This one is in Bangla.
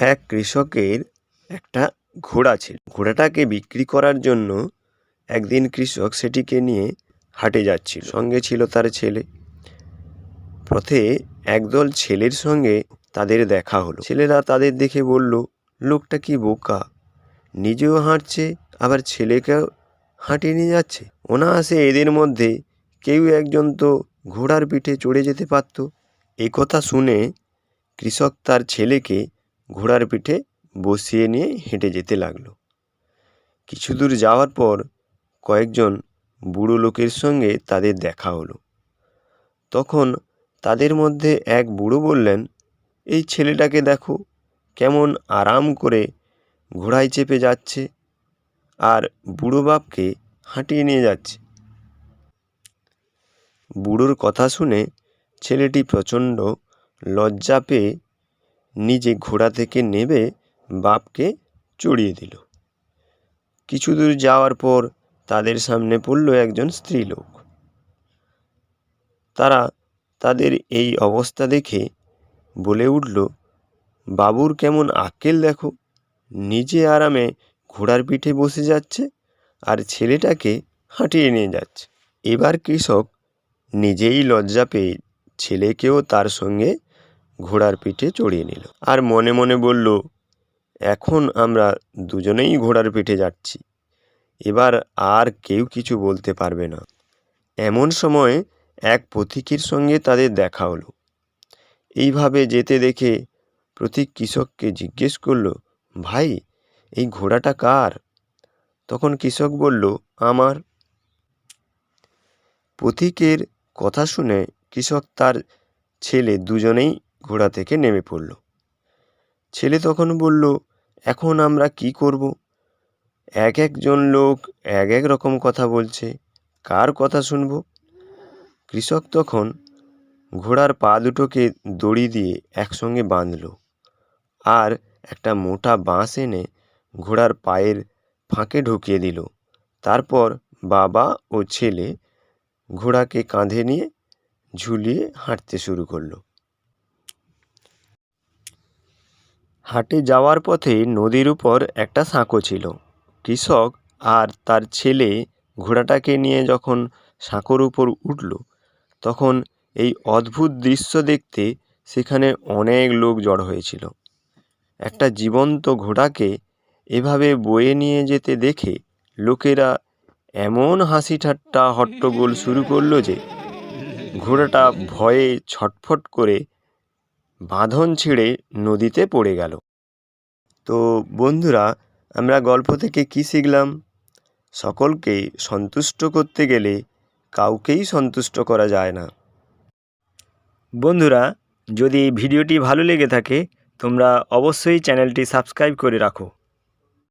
এক কৃষকের একটা ঘোড়া ছিল। ঘোড়াটাকে বিক্রি করার জন্য একদিন কৃষক সেটিকে নিয়ে হাটে যাচ্ছিল। সঙ্গে ছিল তার ছেলে। পথে একদল ছেলের সঙ্গে তাদের দেখা হলো। ছেলেরা তাদের দেখে বলল, লোকটা কি বোকা? নিজেও হাঁটছে, আবার ছেলেকেও হাঁটিয়ে নিয়ে যাচ্ছে? অনায়াসে এদের মধ্যে কেউ একজন তো ঘোড়ার পিঠে চড়ে যেতে পারত। কথা শুনে কৃষক তার ছেলেকে ঘোড়ার পিঠে বসিয়ে নিয়ে হেঁটে যেতে লাগল। কিছু দূর যাওয়ার পর কয়েকজন বুড়ো লোকের সঙ্গে তাদের দেখা হলো। তখন তাদের মধ্যে এক বুড়ো বললেন, এই ছেলেটাকে দেখো, কেমন আরাম করে ঘোড়ায় চেপে যাচ্ছে আর বুড়ো বাপকে হাঁটিয়ে নিয়ে যাচ্ছে। বুড়োর কথা শুনে ছেলেটি প্রচণ্ড লজ্জা পেয়ে নিজে ঘোড়া থেকে নেবে বাপকে চড়িয়ে দিল। কিছু দূর যাওয়ার পর তাদের সামনে পড়ল একজন স্ত্রীলোক। তারা তাদের এই অবস্থা দেখে বলে উঠল, বাবুর কেমন আক্কেল দেখো, নিজে আরামে ঘোড়ার পিঠে বসে যাচ্ছে আর ছেলেটাকে হাঁটিয়ে নিয়ে যাচ্ছে। এবার কৃষক নিজেই লজ্জা পেয়ে ছেলেকেও তার সঙ্গে ঘোড়ার পিঠে চড়িয়ে নিল। আর মনে মনে বলল, এখন আমরা দুজনেই ঘোড়ার পিঠে যাচ্ছি। এবার আর কেউ কিছু বলতে পারবে না। এমন সময় এক পথিকের সঙ্গে তাদের দেখা হলো। এইভাবে যেতে দেখে প্রতীক কৃষককে জিজ্ঞেস করল, ভাই, এই ঘোড়াটা কার? তখন কৃষক বলল, আমার। পথিকের কথা শুনে কৃষক তার ছেলে দুজনেই ঘোড়া থেকে নেমে পড়ল। ছেলে তখন বলল, এখন আমরা কি করব? এক একজন লোক এক এক রকম কথা বলছে। কার কথা শুনব? কৃষক তখন ঘোড়ার পা দুটোকে দড়ি দিয়ে একসঙ্গে বাঁধল আর একটা মোটা বাঁশ এনে ঘোড়ার পায়ের ফাঁকে ঢুকিয়ে দিল। তারপর বাবা ও ছেলে ঘোড়াকে কাঁধে নিয়ে ঝুলিয়ে হাঁটতে শুরু করল। হাটে যাওয়ার পথে নদীর উপর একটা সাঁকো ছিল। কৃষক আর তার ছেলে ঘোড়াটাকে নিয়ে যখন সাঁকোর উপর উঠল, তখন এই অদ্ভুত দৃশ্য দেখতে সেখানে অনেক লোক জড় হয়েছিল। একটা জীবন্ত ঘোড়াকে এভাবে বয়ে নিয়ে যেতে দেখে লোকেরা এমন হাসি ঠাট্টা হট্টগোল শুরু করল যে, ঘোড়াটা ভয়ে ছটফট করে বাঁধন ছিঁড়ে নদীতে পড়ে গেল। তো বন্ধুরা, আমরা গল্প থেকে কি শিখলাম? সকলকে সন্তুষ্ট করতে গেলে কাউকেই সন্তুষ্ট করা যায় না। বন্ধুরা, যদি এই ভিডিওটি ভালো লেগে থাকে, তোমরা অবশ্যই চ্যানেলটি সাবস্ক্রাইব করে রাখো।